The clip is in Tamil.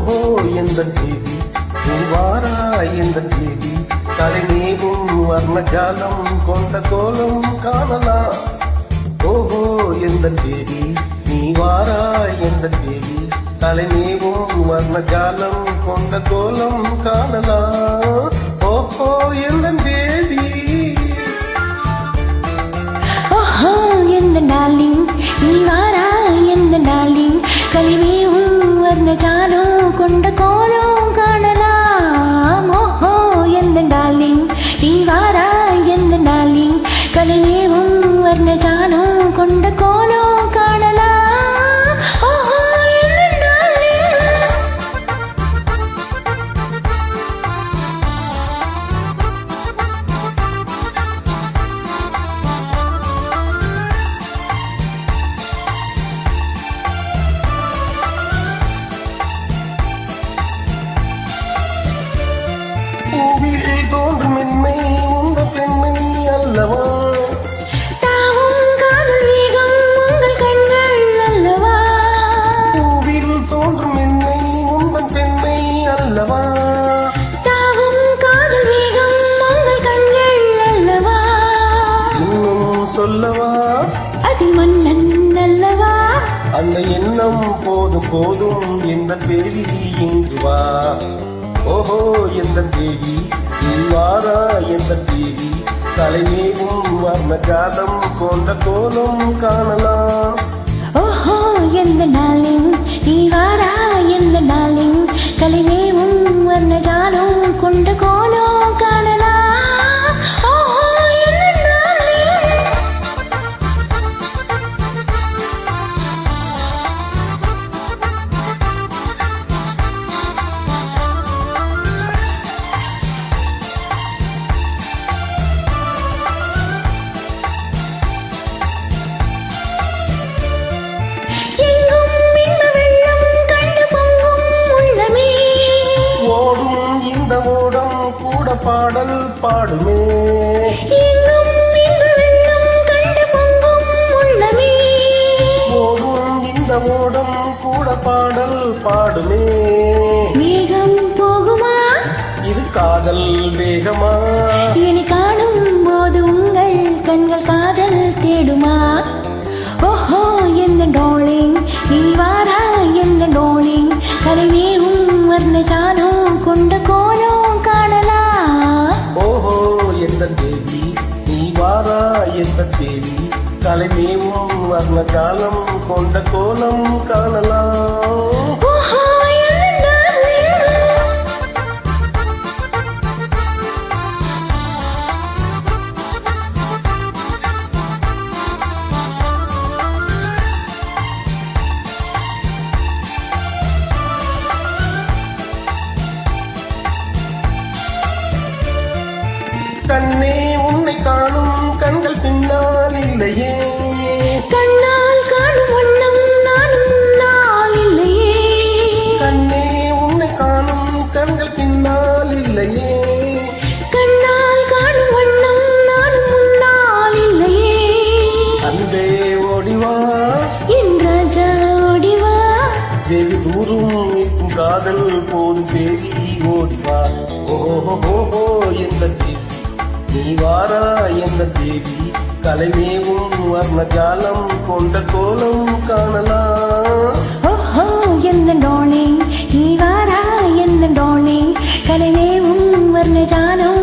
ஓஹோ எந்த தேவி. பூவாரா எந்த தேவி. தலைநீவும் வர்ணஜாலம் கொண்ட கோலம் காணலாம். ஓஹோ எந்த தேவி. நீ வாரா எந்த தேவி. தலைநீவும் வர்ணஜாலம் கொண்ட கோலம் காணலாம். ஓஹோ எந்த தேவி. ஓஹோ எந்த டார்லிங் பூவில் தோன்றும் மென்மை உந்த பெண்மை அல்லவா? பூவில் தோன்றும் மென்மை உந்தன் பெண்மை அல்லவா? சொல்லவா? அது மன்னன் அல்லவா? அந்த எண்ணம் போதும் போதும் எந்த தேவி இங்கு வா. ஓஹோ எந்த தேவி? நீ வாரா எந்த தேவி? தலைமேவும் வர்ண ஜாதம் போன்ற கோலம் காணலாம். ஓஹோ எந்த நாளின் பாடல் பாடுமே. ஓடும் இந்த ஓடம் கூட பாடல் பாடுமே. வேகம் போகுமா? இது காதல் வேகமா? இனி காணும் போது உங்கள் கண்கள் காதல் தேடுமா? ஓஹோ எந்த டோலிங்? நீ வாரா எந்த டோலிங்? கலைவேவும் வர்ண ஜாலம் கொண்ட ஓஹோ எந்த தேவி நீ வாரா எந்த தேவி தலைமேவும் வர்ணஜாலம் கொண்ட கோலம் காணலாம் கண்ணே உன்னை காணும் கண்கள் பின்னால் இல்லையே. கண்ணால் காணும் வண்ணம் நானும் நாள் இல்லையே. கண்ணே உன்னை காணும் கண்கள் பின்னால் இல்லையே. கண்ணால் காணும் வண்ணம் நானும் முன்னால் இல்லையே. அன்பே ஓடிவா என் ராஜா ஓடிவா வெகு தூரம் காதல் போதும் பேவி ஓடிவா ஓஹோ ஓஹோ தேவி நீ வாரா என்ன தேவி? கலைமேவும் வர்ணஜாலம் கொண்ட கோலம் காணலாம். ஓஹோ என்ன டோனே? நீ வாரா என்ன டோனே? கலைமேவும் வர்ணஜாலம்